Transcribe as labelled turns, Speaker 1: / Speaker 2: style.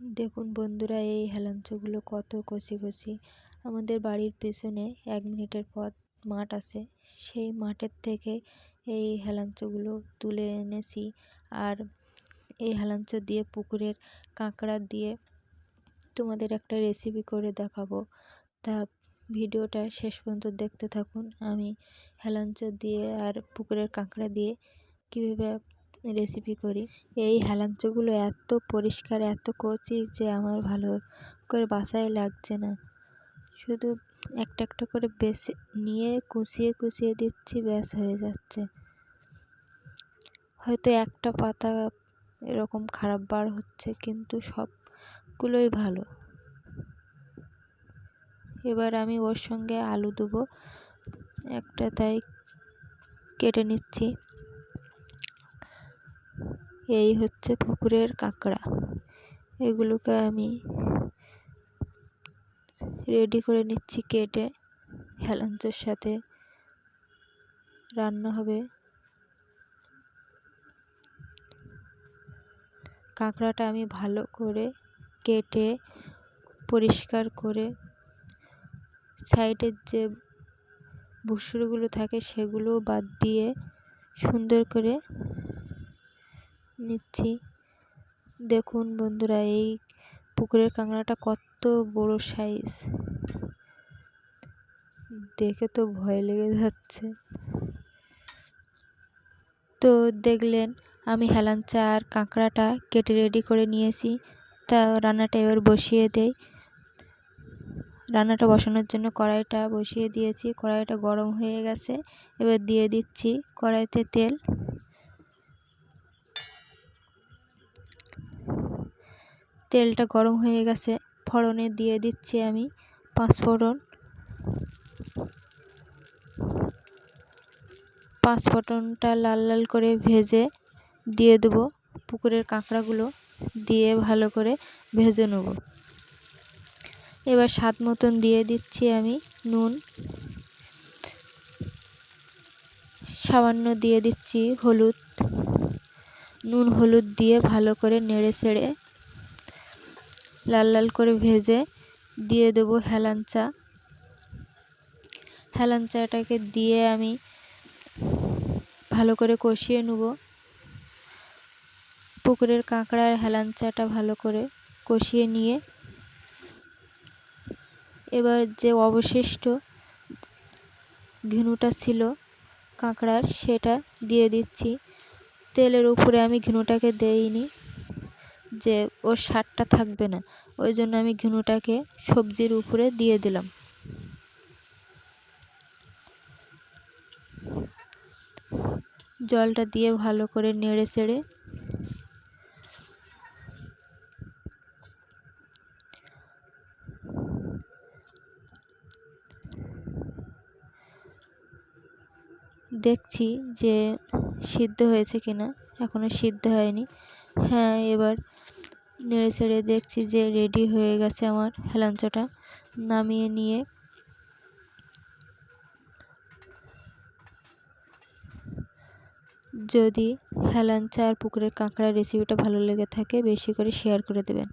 Speaker 1: দেখুন বন্ধুরা, এই হেলাঞ্চগুলো কত কচি কচি আমাদের বাড়ির পেছনে এক মিনিটের পথ মাঠ আছে। সেই মাঠের থেকে এই হেলাঞ্চগুলো তুলে এনেছি। আর এই হেলাঞ্চ দিয়ে পুকুরের কাঁকড়া দিয়ে তোমাদের একটা রেসিপি করে দেখাবো। তা ভিডিওটা শেষ পর্যন্ত দেখতে থাকুন। আমি হেলাঞ্চ দিয়ে আর পুকুরের কাঁকড়া দিয়ে কীভাবে রেসিপি করি। এই হেলাঞ্চগুলো এত পরিষ্কার, এত কচি যে আমার ভালো করে বাসায় লাগছে না। শুধু একটা একটা করে বেছে নিয়ে কুচিয়ে কুচিয়ে দিচ্ছি, ব্যাস হয়ে যাচ্ছে। হয়তো একটা পাতা এরকম খারাপ বার হচ্ছে, কিন্তু সবগুলোই ভালো। এবার আমি ওর সঙ্গে আলু দেবো। একটা তাই কেটে নিচ্ছি। এই হচ্ছে পুকুরের কাঁকড়া। এগুলোকে আমি রেডি করে নিচ্ছি, কেটে হেলাঞ্চের সাথে রান্না হবে। কাঁকড়াটা আমি ভালো করে কেটে, পরিষ্কার করে সাইডের যে বুসুরগুলো থাকে সেগুলো বাদ দিয়ে সুন্দর করে নিচ্ছি। দেখুন বন্ধুরা, এই পুকুরের কাঁকড়াটা কত বড় সাইজ দেখে তো ভয় লেগে যাচ্ছে। তো দেখলেন, আমি হেলাঞ্চা আর কাঁকড়াটা কেটে রেডি করে নিয়েছি। তা রান্নাটা এবার বসিয়ে দেই। রান্নাটা বসানোর জন্য কড়াইটা বসিয়ে দিয়েছি। কড়াইটা গরম হয়ে গেছে। এবার দিয়ে দিচ্ছি কড়াইতে তেল। তেলটা গরম হয়ে গেছে। ফোড়নে দিয়ে দিচ্ছি আমি পাঁচ ফোড়ন। পাঁচ ফোড়নটা লাল লাল করে ভেজে দিয়ে দেবো। পুকুরের কাঁকড়াগুলো দিয়ে ভালো করে ভেজে নেব। এবার স্বাদ মতন দিয়ে দিচ্ছি আমি নুন। সামান্য দিয়ে দিচ্ছি হলুদ। নুন হলুদ দিয়ে ভালো করে নেড়ে ছেড়ে লাল লাল করে ভেজে দিয়ে দেবো হেলাঞ্চা হেলাঞ্চাটাকে দিয়ে আমি ভালো করে কষিয়ে নেব। পুকুরের কাঁকড়ার হেলাঞ্চাটা ভালো করে কষিয়ে নিয়ে এবার যে অবশিষ্ট ঘিনুটা ছিল কাঁকড়ার সেটা দিয়ে দিচ্ছি। তেলের উপরে আমি ঘিনুটাকে দেইনি। যে ওর স্বাদটা থাকবে না। ওই জন্য আমি ঘিনুটাকে সবজির উপরে দিয়ে দিলাম। জলটা দিয়ে ভালো করে নেড়ে চেড়ে দেখছি যে সিদ্ধ হয়েছে কিনা। এখনও সিদ্ধ হয়নি। হ্যাঁ এবার নেড়ে চেড়ে দেখছি যে রেডি হয়ে গেছে আমার হেলাঞ্চটা নামিয়ে নিয়ে যদি হেলাঞ্চা আর পুকুরের কাঁকড়ার রেসিপিটা ভালো লেগে থাকে, বেশি করে শেয়ার করে দেবেন।